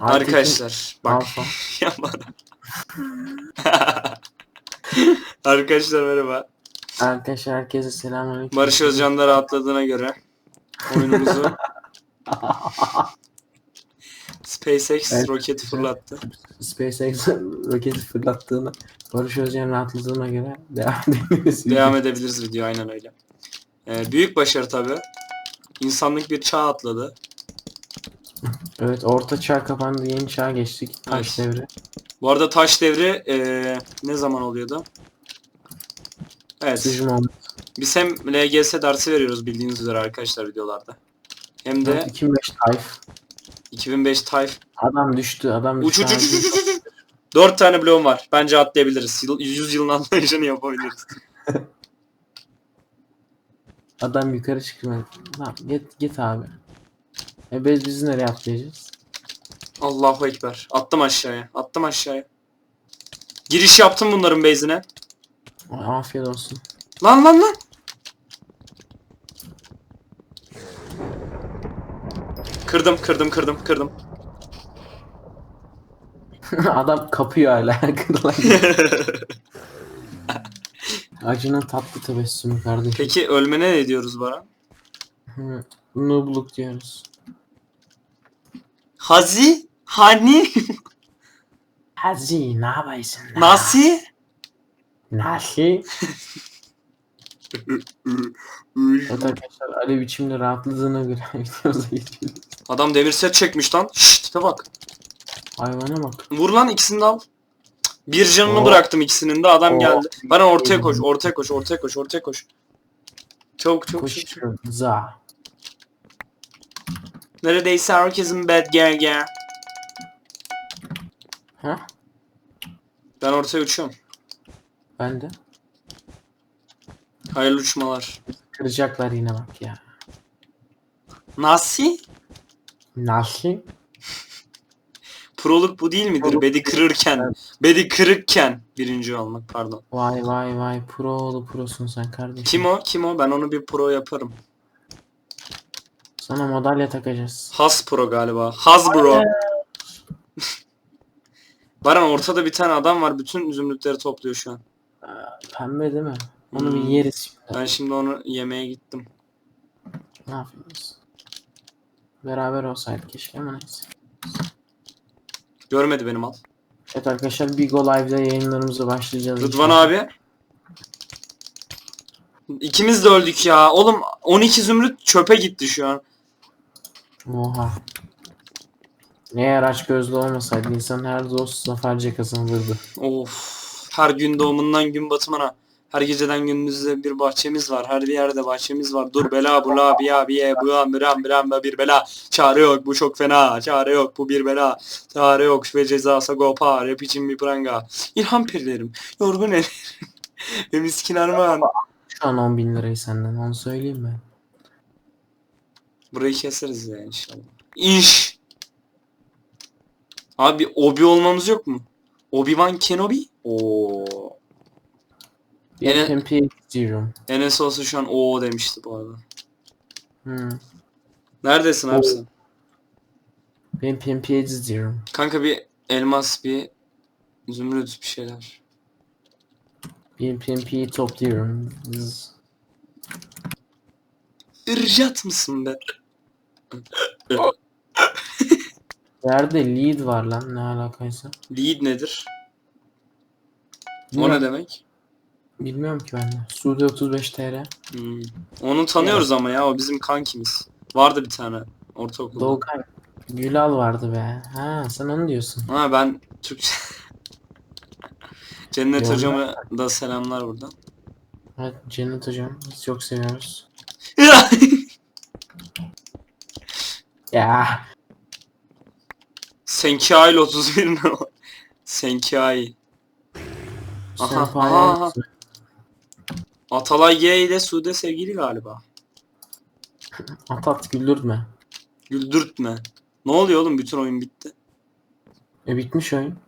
Arkadaşlar bak Alfa. Arkadaşlar merhaba. Arkadaşlar herkese selamünaleyküm. Barış Özcan da rahatladığına göre oyunumuzu SpaceX Evet. roketi fırlattı. SpaceX roketi fırlattığını Barış Özcan rahatladığına göre devam edebiliriz. Devam edebiliriz video aynen öyle. Ee, büyük başarı tabi. İnsanlık bir çağ atladı. Evet orta çağ kapandı yeni çağa geçtik. Taş Evet. devri. Bu arada taş devri ee, ne zaman oluyordu? Evet. Oldu. Biz hem LGS dersi veriyoruz bildiğiniz üzere arkadaşlar videolarda. Hem de Evet, 2005 Tayf. 2005 Tayf. Adam düştü adam Uç düştü. uç uç uç uç uç. 4 tane bloğum var. Bence atlayabiliriz. Yıl- 100 yılın anlayışını yapabiliriz. Adam yukarı çıkmıyor. Lan git git abi. E biz, biz nereye atlayacağız? Allahu Ekber. Attım aşağıya. Attım aşağıya. Giriş yaptım bunların base'ine. Ay, Afiyet olsun. Lan lan lan. Kırdım kırdım kırdım kırdım. adam kapıyor hala. Kırılan. Acının tatlı tebessümü kardeşim. Peki ölmene ne diyoruz Baran? Hı, Noobluk diyoruz. Hazi? Hani? Hazi ne yapıyorsun? Nasi? Evet arkadaşlar Ali biçimde rahatladığına göre videomuza. Adam demir set çekmiş lan. Şşt tipe bak. Hayvana bak. Vur lan ikisini de al. Bir canını Oo. bıraktım ikisinin de adam Oo. geldi. Bana ortaya koş, ortaya koş, ortaya koş, ortaya koş. Çabuk çabuk. çabuk. Koşuyor. Za. Neredeyse herkesin bad gel gel. Ha? Ben ortaya uçuyorum. Ben de. Hayırlı uçmalar. Kıracaklar yine bak ya. Nasi? Nasıl? Proluk bu değil midir? Bedi kırırken, bedi kırıkken birinci olmak pardon. Vay vay vay pro oğlu prosun sen kardeşim. Kim o? Kim o? Ben onu bir pro yaparım. Sana madalya takacağız. Has pro galiba. Hasbro. Baran ortada bir tane adam var. Bütün zümrütleri topluyor şu an. Pembe değil mi? Onu Hmm. bir yeriz şimdi. Ben şimdi onu yemeye gittim. Ne yapıyoruz? Beraber olsaydık keşke ama neyse. Görmedi benim al. Evet arkadaşlar Bigo Live'da yayınlarımıza başlayacağız. Rıdvan inşallah. abi. İkimiz de öldük ya. Oğlum 12 zümrüt çöpe gitti şu an. Oha. Eğer aç gözlü olmasaydı insan her dost zaferce kazanırdı. Of. Her gün doğumundan gün batımına. Her geceden gündüzde bir bahçemiz var. Her bir yerde bahçemiz var. Dur bela bula biya biye buya miram miram da bir bela. Çare yok bu çok fena. Çare yok bu bir bela. Çare yok ve ceza sagopa. Rap için bir pranga. İlham perilerim. Yorgun ellerim. ve miskin armağan. Şu an 10 bin lirayı senden onu söyleyeyim ben. Burayı keseriz ya inşallah. İnş. Abi Obi olmamız yok mu? Obi-Wan Kenobi? Oo. Yine- MP diyorum. Enes olsa şu an o demişti bu arada. Hmm. Neredesin abi sen? Ben PMP diyorum. Kanka bir elmas bir zümrüt bir şeyler. Ben PMP'yi topluyorum. Irjat mısın be? Yerde lead var lan ne alakaysa. Lead nedir? O Bilmiyorum, ne demek? bilmiyorum ki ben de. Suudi 35 TL. Hmm. Onu tanıyoruz ama ya o bizim kankimiz. Vardı bir tane ortaokulda. Doğukay. Gülal vardı be. Ha sen onu diyorsun. Ha ben Türkçe. Cennet Yolda- hocama da selamlar buradan. Evet Cennet hocam biz çok seviyoruz. Ya Senkai 31 mi o? Aha, Senpai aha, aha. yaptı. Atalay G ile Sude sevgili galiba. At at güldürtme. Güldürtme. Ne oluyor oğlum bütün oyun bitti. E bitmiş oyun.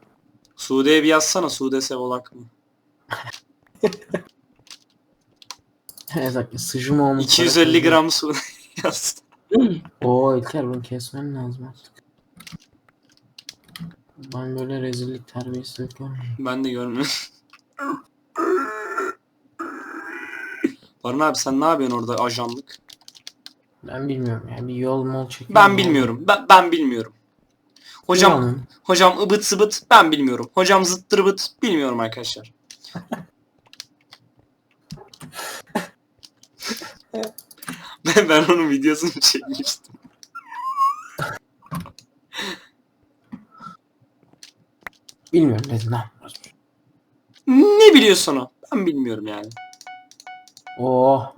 Sude'ye bir yazsana Sude Sevolak mı? Evet sıcım olmuş. 250 gram Sude yaz. Oo İlker bunu kesmen lazım artık. Ben böyle rezillik terbiyesizlik görmedim. Ben de görmüyorum. Baran abi sen ne yapıyorsun orada ajanlık? Ben bilmiyorum ya bir yol mol çekiyor. Ben bilmiyorum. Ben, ben bilmiyorum. Hocam Hocam. hocam ıbıt sıbıt ben bilmiyorum. Hocam zıttır bıt bilmiyorum arkadaşlar. ben, ben onun videosunu çekmiştim. Bilmiyorum dedim lan. Ne biliyorsun o? Ben bilmiyorum yani. Oh.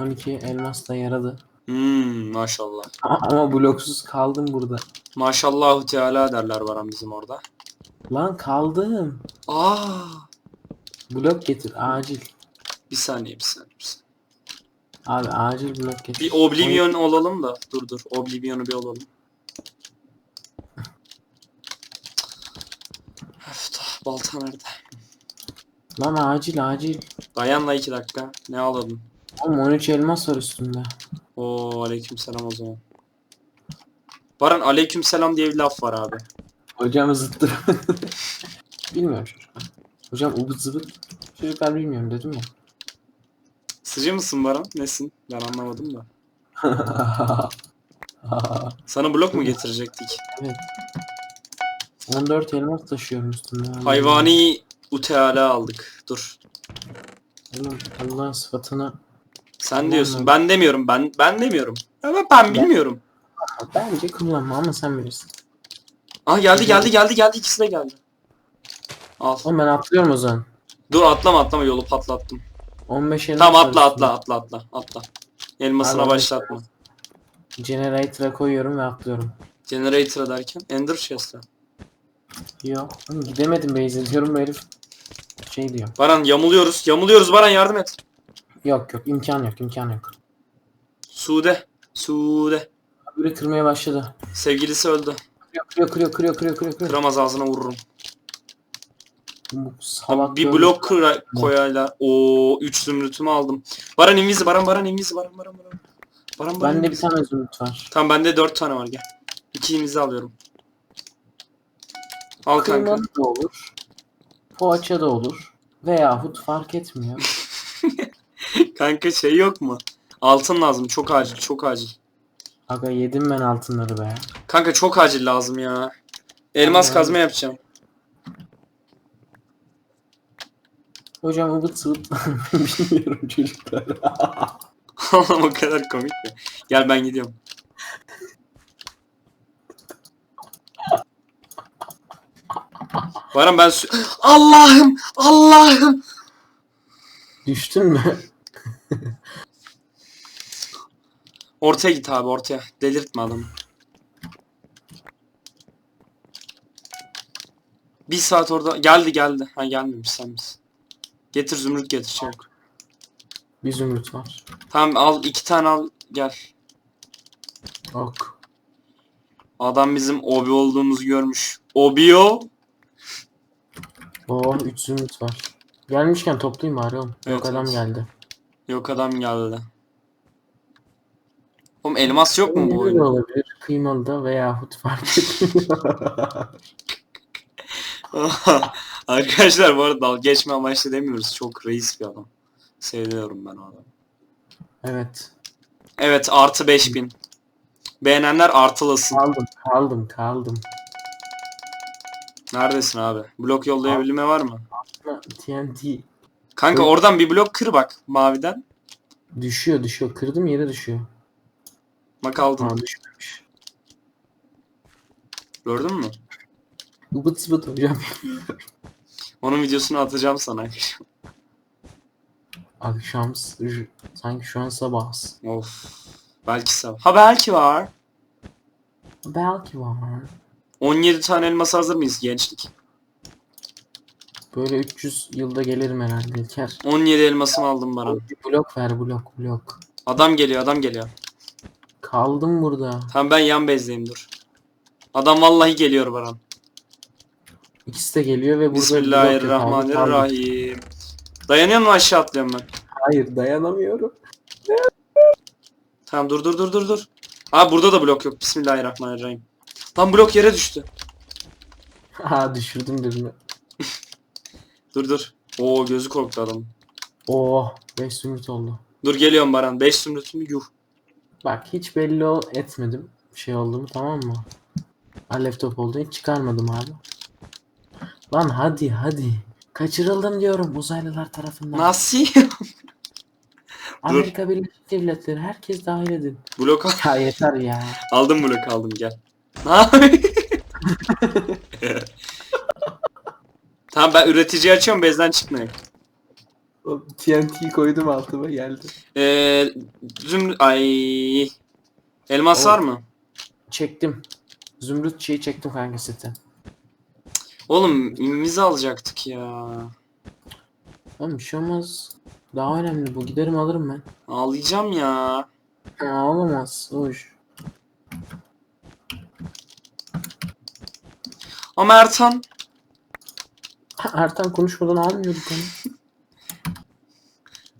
12 elmas da yaradı. Hmm, maşallah. Ama bloksuz kaldım burada. Maşallahu Teala derler Baran bizim orada. Lan kaldım. Aa, Blok getir acil. bir saniye bir saniye. Bir, saniye. Abi acil blok getir. bir Oblivion olalım da. Dur dur. Oblivion'u bir olalım. Öf, da, balta nerede? Lan acil acil. Dayanla iki dakika. Ne alalım? Oğlum 13 elmas var üstünde. Oo aleykümselam o zaman. Baran aleykümselam diye bir laf var abi. Hocam zıttır. bilmiyorum çocuklar. Hocam ubut zıbıt. Çocuklar bilmiyorum dedim ya. Sıcı mısın Baran? Nesin? Ben anlamadım da. Sana blok mu getirecektik? evet. 14 elmas taşıyorum üstünde. Hayvani uteala aldık. Dur. Oğlum Allah'ın sıfatını Sen diyorsun. Ben demiyorum. Ben ben demiyorum. Ama ben bilmiyorum. bence kullanma ama sen bilirsin. Aa geldi geldi geldi geldi ikisi de geldi. Al. Oğlum ben atlıyorum o zaman. Dur atlama atlama yolu patlattım. 15 elmas Tamam atla atla atla atla atla. Elmasına Abi, başlatma. Generator'a koyuyorum ve atlıyorum. Generator'a derken Ender Chest'e. Yok. Oğlum gidemedim base diyorum bu herif. Şey diyor. Baran yamuluyoruz. Yamuluyoruz Baran yardım et. Yok yok imkan yok imkan yok. Sude. Sude. Biri kırmaya başladı. Sevgilisi öldü. Kırıyor kırıyor kırıyor kırıyor kırıyor kırıyor. Kıramaz ağzına vururum. Bu salak bir blok kıra koyayla. O 3 zümrütümü aldım. Baran invizi Baran Baran invizi Baran Baran Baran. Baran Baran. Bende bir tane zümrüt var. Tamam bende 4 tane var gel. 2 invizi alıyorum. Al kanka. Kıymalı da olur. Poğaça da olur. Veyahut fark etmiyor. Kanka şey yok mu? Altın lazım çok acil çok acil. Aga yedim ben altınları be. Kanka çok acil lazım ya. Elmas kazma yapacağım. Hocam ıvıt sıvıt bilmiyorum çocuklar. Allah'ım o kadar komik ki. Gel ben gidiyorum. Baran ben sü- Allah'ım Allah'ım Düştün mü? Ortaya git abi ortaya. Delirtme adamı. Bir saat orada geldi geldi. Ha gelmemiş sen misin? Getir zümrüt getir çabuk. Bir zümrüt var. Tamam al iki tane al gel. Ok. Adam bizim obi olduğumuzu görmüş. Obio. Oo 3 zümrüt var. Gelmişken toplayayım bari oğlum. Evet, Yok adam evet. geldi. Yok adam geldi. Oğlum elmas yok mu bu oyunda? olabilir? Kıymalı da veyahut fark etmiyor. Arkadaşlar bu arada dalga geçme amaçlı demiyoruz. Çok reis bir adam. Seviyorum ben o adamı. evet. Evet artı 5000. Beğenenler artılasın. Kaldım kaldım kaldım. Neredesin abi? Blok yollayabilme var mı? TNT Kanka Yok. oradan bir blok kır bak maviden. düşüyor düşüyor. Kırdım yere düşüyor. Bak aldın. Aa düşmemiş. Gördün mü? Ubıt sıbıt hocam. Onun videosunu atacağım sana. Akşam s- sanki şu an sabah. of. Belki sabah. Ha belki var. Belki var. 17 tane elmas hazır mıyız gençlik? Böyle 300 yılda gelirim herhalde İlker. 17 elmasımı aldım bana. Blok ver blok blok. Adam geliyor adam geliyor. Kaldım burada. Tamam ben yan bezdeyim dur. Adam vallahi geliyor Baran. İkisi de geliyor ve burada. Bismillahirrahmanirrahim. Dayanıyor mu aşağı atlıyorum ben? Hayır dayanamıyorum. Tamam dur dur dur dur dur. Aa burada da blok yok. Bismillahirrahmanirrahim. Lan blok yere düştü. Ha düşürdüm birini. Dur dur. Oo gözü korktu adam. Oh 5 zümrüt oldu. Dur geliyorum Baran. 5 zümrütüm yuh. Bak hiç belli ol etmedim şey oldu mu tamam mı? Alev top oldu hiç çıkarmadım abi. Lan hadi hadi. Kaçırıldım diyorum uzaylılar tarafından. Nasıl? Amerika Birleşik Devletleri herkes dahil edin. Blok al. Ya yeter ya. Aldım blok aldım gel. Ne yapayım? tamam ben üreticiyi açıyorum bezden çıkmıyor. O TNT koydum altıma geldi. Ee, zümrüt... Ay... Elmas var mı? Çektim. Zümrüt şeyi çektim kanka seti. Oğlum imizi alacaktık ya. Oğlum bir şey olmaz. Daha önemli bu. Giderim alırım ben. Ağlayacağım ya. Ha, olamaz. Hoş. Ama Ertan... Ertan konuşmadan almıyorduk onu.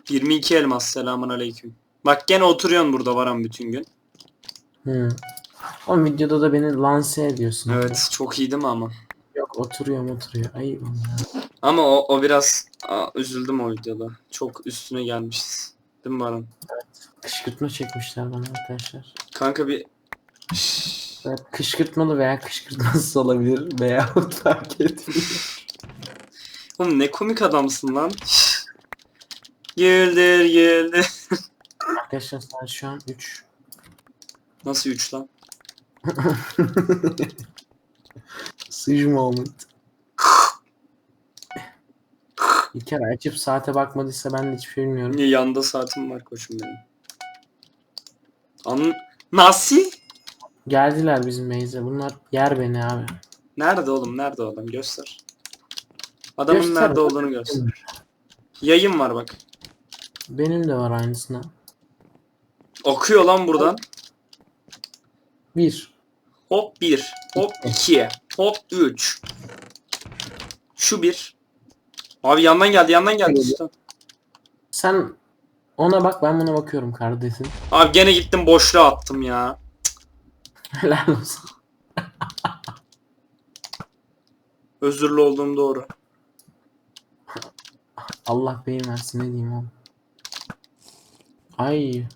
22 elmas selamun aleyküm. Bak gene oturuyorsun burada varan bütün gün. Hı. O videoda da beni lanse ediyorsun. Evet çok iyi değil mi ama? Yok oturuyor oturuyor. Ayıp ama o, o biraz aa, üzüldüm o videoda. Çok üstüne gelmişiz. Değil mi Baran? Kışkırtma çekmişler bana arkadaşlar. Kanka bir... Evet, kışkırtmalı veya kışkırtmasız olabilir veya fark etmiyor. Oğlum ne komik adamsın lan. Güldür güldür. Arkadaşlar saat şu an 3. Nasıl 3 lan? Sıç moment. İlker açıp saate bakmadıysa ben de hiçbir şey bilmiyorum. Niye yanda saatim var koçum benim. An Nasıl? Geldiler bizim base'e. Bunlar yer beni abi. Nerede oğlum? Nerede adam? Göster. Adamın Göster. nerede olduğunu göster. Yayın var bak. Benim de var aynısından. Akıyor lan buradan. Bir. Hop 1. Hop 2. Hop 3. Şu bir. Abi yandan geldi yandan geldi. Sen ona bak ben buna bakıyorum kardeşim. Abi gene gittim boşluğa attım ya. Helal olsun. Özürlü olduğum doğru. Allah beyin versin ne diyeyim oğlum. Ay.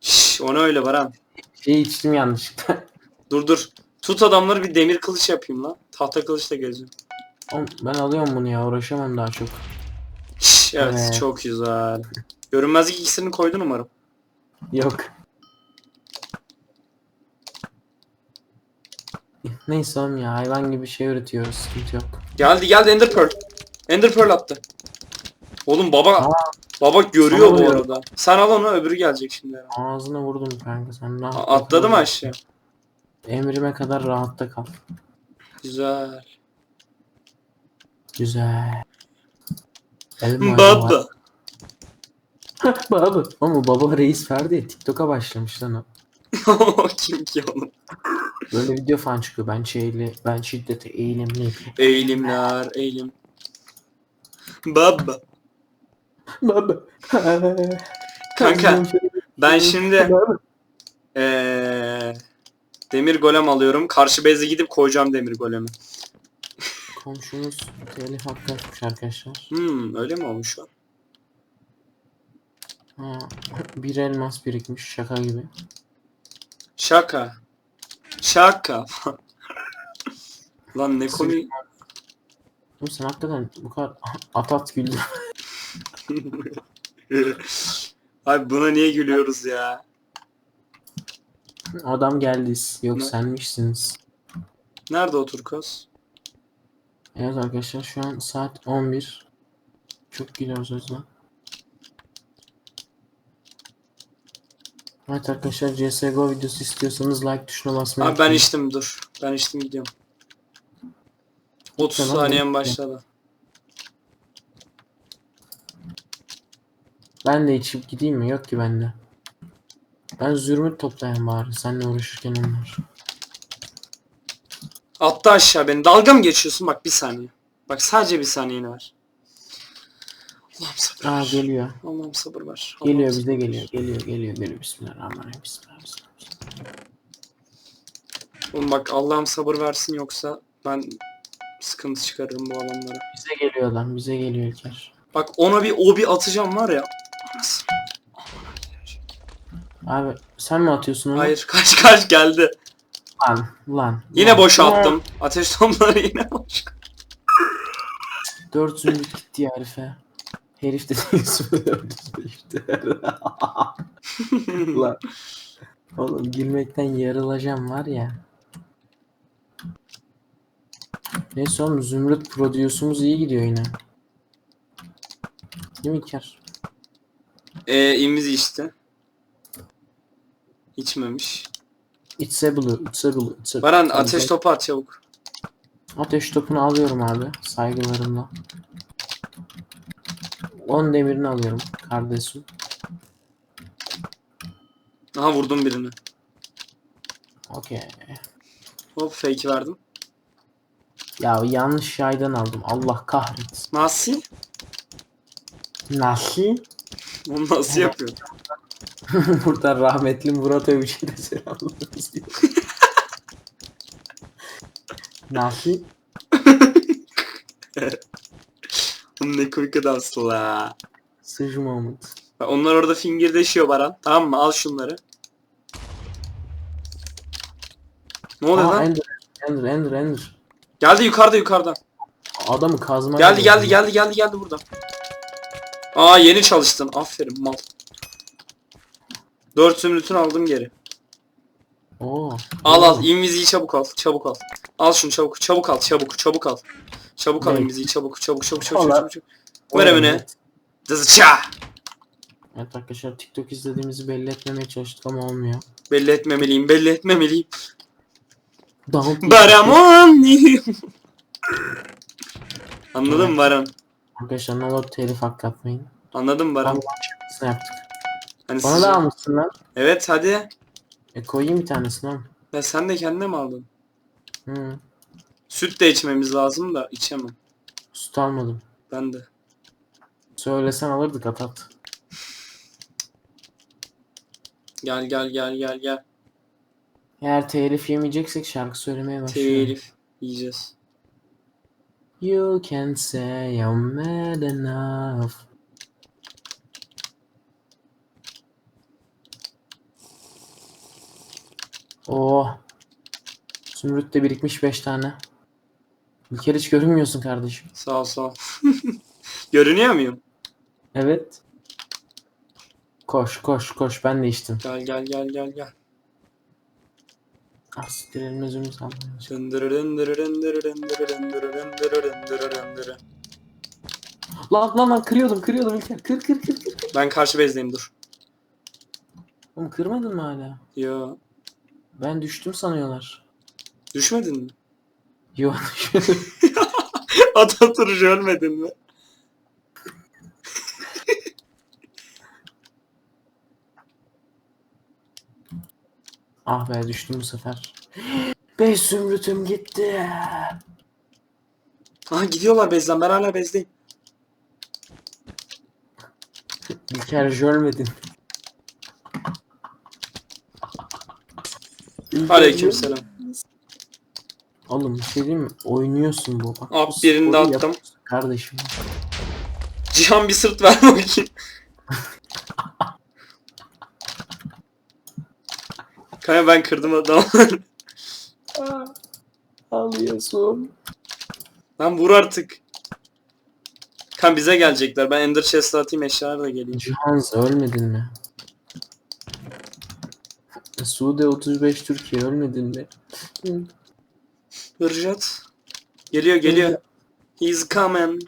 Şşş onu öyle Baran. Şey içtim yanlışlıkla. Dur dur. Tut adamları bir demir kılıç yapayım lan. Tahta kılıçla geziyorum. Oğlum ben alıyorum bunu ya uğraşamam daha çok. Şşş, evet Evet. çok güzel. Görünmezlik iksirini koydun umarım. Yok. Neyse oğlum ya hayvan gibi şey üretiyoruz sıkıntı yok. Geldi geldi Ender Pearl. Ender Pearl attı. Oğlum baba Aa. baba görüyor Sana bu vuruyor. arada. Sen al onu öbürü gelecek şimdi. herhalde. Ağzına vurdum kanka sen rahat A- Atladı mı aşağı? Emrime kadar rahatta kal. Güzel. Güzel. Elma Baba. baba. Ama baba reis verdi ya TikTok'a başlamış lan o. Kim ki oğlum? Böyle video falan çıkıyor. Ben şeyli, ben şiddete eğilimliyim. Eğilimler, eğilim. Baba. Baba. Kanka ben şimdi eee demir golem alıyorum. Karşı beze gidip koyacağım demir golemi. Komşumuz telif hakkı arkadaşlar. Hmm, öyle mi olmuş o? Ha, bir elmas birikmiş şaka gibi. Şaka. Şaka. Lan ne komik. Oğlum sen hakikaten bu kadar at at güldün. Abi buna niye gülüyoruz ya? Adam geldi. Yok Ne? senmişsiniz. Nerede o turkos? Evet arkadaşlar şu an saat 11. Çok o yüzden. Evet arkadaşlar CSGO videosu istiyorsanız like tuşuna basmayı Abi ben içtim dur. Ben içtim gidiyorum. 30 Tamam, saniyem bekle. başladı. Ben de içip gideyim mi? Yok ki bende. Ben zürmüt toplayan bari. Seninle uğraşırken onlar. Attı aşağı beni. Dalga mı geçiyorsun? Bak bir saniye. Bak sadece bir saniyeni ver. Allah'ım sabır Aa ver. geliyor. Allah'ım sabır ver. Allah'ım Geliyor bize geliyor. Geliyor geliyor geliyor. Bismillahirrahmanirrahim. Bismillahirrahmanirrahim. Oğlum bak Allah'ım sabır versin yoksa ben Sıkıntı çıkarırım bu alanlara. Bize geliyor adam. Bize geliyor İlker. Bak ona bir o bir atacağım var ya. Anasını. Abi sen mi atıyorsun onu? Hayır kaç kaç geldi. Lan lan. Yine lan. boşalttım. Ateş tomları yine boş. Dört zümrüt gitti ya herife. Herif de işte. Lan. Oğlum gülmekten yarılacağım var ya. Neyse oğlum zümrüt produce'umuz iyi gidiyor yine. Değil mi İlker? Eee imiz içti. İçmemiş. It's a blue, it's a blue, it's a Baran ateş topu at çabuk. Ateş topunu alıyorum abi saygılarımla. 10 demirini alıyorum kardeşim. Aha vurdum birini. Okey. Hop fake verdim. Ya yanlış yaydan aldım. Allah kahretsin. Nasıl? Nasıl? Onu nasıl yapıyor? Buradan rahmetli Murat Övücü'ye de selamlarız diyor. Nasıl? Oğlum ne komik adamsın la. Sıcı. Bak onlar orada fingirdeşiyor Baran. Tamam mı? Al şunları. Ne oluyor Aa, lan? Ender, Ender, Ender, Ender. Geldi yukarıda yukarıda. Adamı kazma Geldi geldi geldi geldi geldi burada. Aa yeni çalıştın. Aferin mal. Dört zümrütünü aldım geri. Oo. Al al inviziyi çabuk al. Çabuk al. Al şunu çabuk. Çabuk al. Çabuk. Çabuk al. Çabuk al Ne? inviziyi çabuk. Çabuk çabuk çabuk Al çabuk. çabuk. Ver evine. Dızıça. Evet arkadaşlar TikTok izlediğimizi belli etmemeye çalıştık ama olmuyor. Belli etmemeliyim. Belli etmemeliyim. Down. Baramon. Anladın mı Baran? Arkadaşlar ne olur telif hakkı atmayın. Anladın mı Baran? Allah şakasını yaptık. Hani Bana siz- da almışsın lan. Evet hadi. E koyayım bir tanesini oğlum. Ya sen de kendine mi aldın? Hı. Süt de içmemiz lazım da içemem. Süt almadım. Ben de. Söylesen alırdık atat. Gel gel gel gel gel. Eğer telif yemeyeceksek şarkı söylemeye başlayalım. Telif yiyeceğiz. You can say I'm mad enough. Oh. Zümrüt de birikmiş 5 tane. Bir kere hiç görünmüyorsun kardeşim. Sağ ol sağ ol. Görünüyor muyum? Evet. Koş koş koş ben de içtim. Gel gel gel gel gel. Ah siktir elime zümrüt aldım. Dındırırın dırırın dırırın dırırın dırırın dırırın dırırın dırı. Lan lan lan kırıyordum kırıyordum İlker. Kır kır kır kır. kır. Ben karşı bezdeyim dur. Oğlum kırmadın mı hala? Yo. Ben düştüm sanıyorlar. Düşmedin mi? Yo düşmedim. Atatürk ölmedin mi? ah be düştüm bu sefer. Beş zümrütüm gitti. Aha gidiyorlar bezden ben hala bezdeyim. İlker ölmedin. Aleyküm selam. Oğlum bir şey diyeyim mi? Oynuyorsun bu. Bak, Hop, bu birini de sporu attım. yapıyorsun Kardeşim. Cihan bir sırt ver bakayım. Kanka ben kırdım adamı. Alıyorsun. Lan vur artık. Kan bize gelecekler. Ben Ender Chest'e atayım eşyalar da geleyim. Cihans ölmedin mi? Sude 35 Türkiye ölmedin mi? Hı. Hırcat. Geliyor geliyor. He's coming.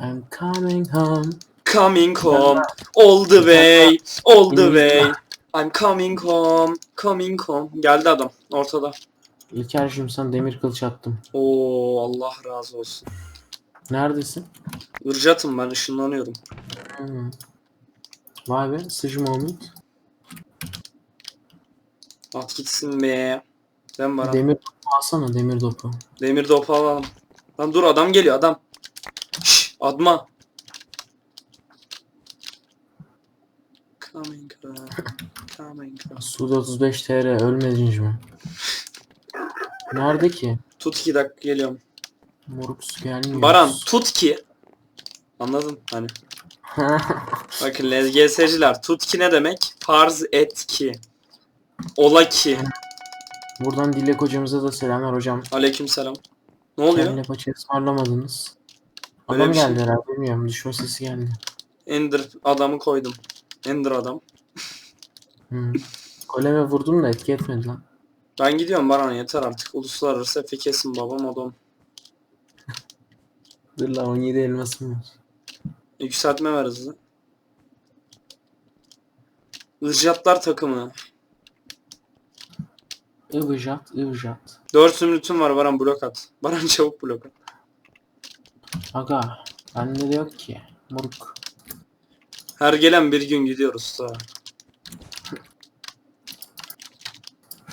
I'm coming home. Coming home. All the way. All the way. I'm coming home. Coming home. Geldi adam. Ortada. İlker'cim sana demir kılıç attım. Oo Allah razı olsun. Neredesin? Hırcatım ben ışınlanıyorum. Hı. Vay be sıcı moment. At gitsin be. Ben bana. Demir topu alsana demir topu. Demir dopu alalım. Lan dur adam geliyor adam. Şşş adma. Coming. Coming. Sude 35 TR ölmedin mi? Nerede ki? Tut iki dakika geliyorum. Moruks gelmiyor. Baran tut ki. Anladın hani. Bakın LGS'ciler tut ki ne demek? Farz et ki. Ola ki. Buradan Dilek hocamıza da selamlar hocam. Aleykümselam. Ne oluyor? Kendine paça ısmarlamadınız. Öyle Adam bir şey. geldi herhalde bilmiyorum. Düşme sesi geldi. Ender adamı koydum. Ender adam. Hmm. Koleme vurdum da etki etmedi lan. Ben gidiyorum Baran yeter artık. Uluslararası Efe kesin babam adam. Dur lan 17 elmasım var. Yükseltme ver hızlı. Irjatlar takımı. Ivıjat, ıvıjat. 4 zümrütüm var Baran blok at. Baran çabuk blok at. Aga, bende de yok ki. Moruk. Her gelen bir gün gidiyoruz da.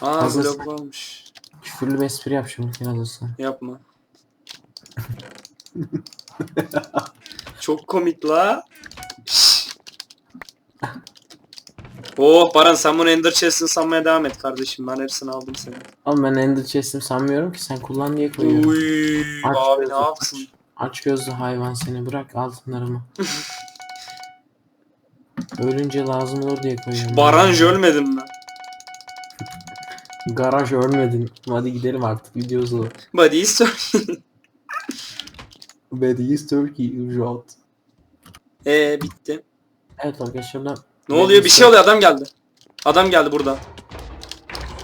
Aa Hazırsın. blok varmış. Küfürlü bir espri yap şimdi ülken adası. Yapma. Çok komik la. Oh Baran sen bunu Ender Chest'ini sanmaya devam et kardeşim. Ben hepsini aldım seni. Ama ben Ender Chest'imi sanmıyorum ki sen kullan diye koyuyorum. Uy Aç abi gözlü, ne yapsın? Aç gözlü hayvan seni bırak altınlarımı. Ölünce lazım olur diye koyuyorum. Baran ölmedim mi? Garaj ölmedin. Hadi gidelim artık video uzun. Body is Bad is Turkey. Eee bitti. Evet arkadaşlar da Ne oluyor? Bir şey oluyor. Adam geldi. Adam geldi burada.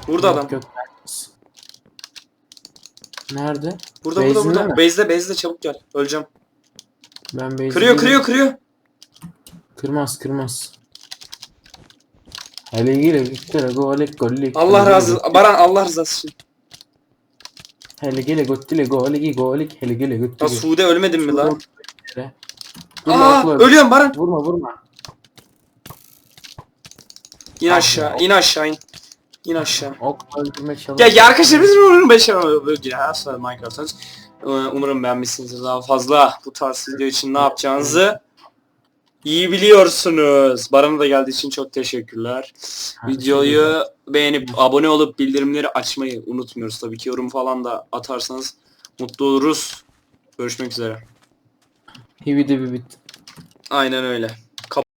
Burada adam. Nerede? Burada burada Base'inde burada. mi? Base'de base'de çabuk gel. Öleceğim. Ben base Kırıyor kırıyor kırıyor. Kırmaz kırmaz. Hele gele gittere golek golek. Allah razı Baran Allah için. Hele gele gottile golek golek hele gele Ya gottile. Sude ölmedin mi lan? Aa ölüyorum Baran. Vurma vurma. İn aşağı. in aşağı in. İn aşağı. Ok öldürmek çalış. Ya, ya arkadaşlar biz bunu başaramadık. Ya. Ee, Umarım beğenmişsinizdir daha fazla bu tarz video için ne yapacağınızı iyi biliyorsunuz. Baran'a da geldiği için çok teşekkürler. Videoyu beğenip abone olup bildirimleri açmayı unutmuyoruz. Tabii ki yorum falan da atarsanız mutlu oluruz. Görüşmek üzere. Hivi de bir bit. Aynen öyle.